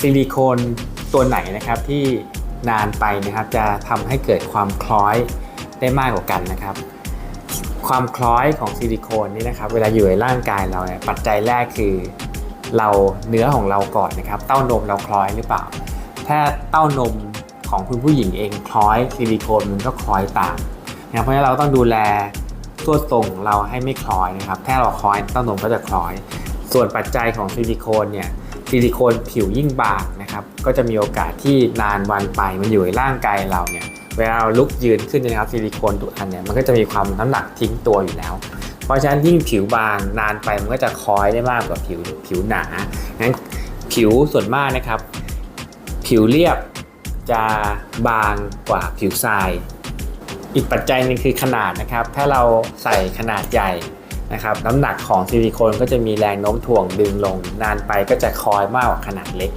ซิลิโคนตัวไหนนะครับที่นานไปนะครับจะทำให้เกิดความคล้อยได้มากกว่ากันนะครับ ความคล้อยของซิลิโคนนี่นะครับ เวลาอยู่ในร่างกายเราเนี่ยปัจจัยแรกคือ เราเนื้อของเราก่อนนะครับ เต้านมเราคล้อยหรือเปล่า ถ้าเต้านมของคุณผู้หญิงเองคล้อยซิลิโคนมันก็คล้อยตามนะเพราะฉะนั้นเราต้องดูแลตัวตรงของเราให้ไม่คล้อยนะครับ ถ้าเราคล้อยเต้านมก็จะคล้อย ส่วนปัจจัยของซิลิโคนเนี่ย ซิลิโคนผิวยิ่งบางนะครับก็จะมีโอกาสที่นานวันไปมันอยู่ในร่างกายเราเนี่ยเวลาเราลุกยืนขึ้นนะครับซิลิโคนทุกอันเนี่ยมันก็จะมีความน้ำหนักทิ้งตัวอยู่แล้ว เพราะฉะนั้นยิ่งผิวบางนานไปมันก็จะคอยได้มากกว่าผิวผิวหนางั้นผิวส่วนมากนะครับ ผิวเรียบจะบางกว่าผิวทราย อีกปัจจัยหนึ่งคือขนาดนะครับ ถ้าเราใส่ขนาดใหญ่ นะครับน้ำหนักของซิลิโคนก็จะมีแรงโน้มถ่วงดึงลง นานไปก็จะคอยมากกว่าขนาดเล็ก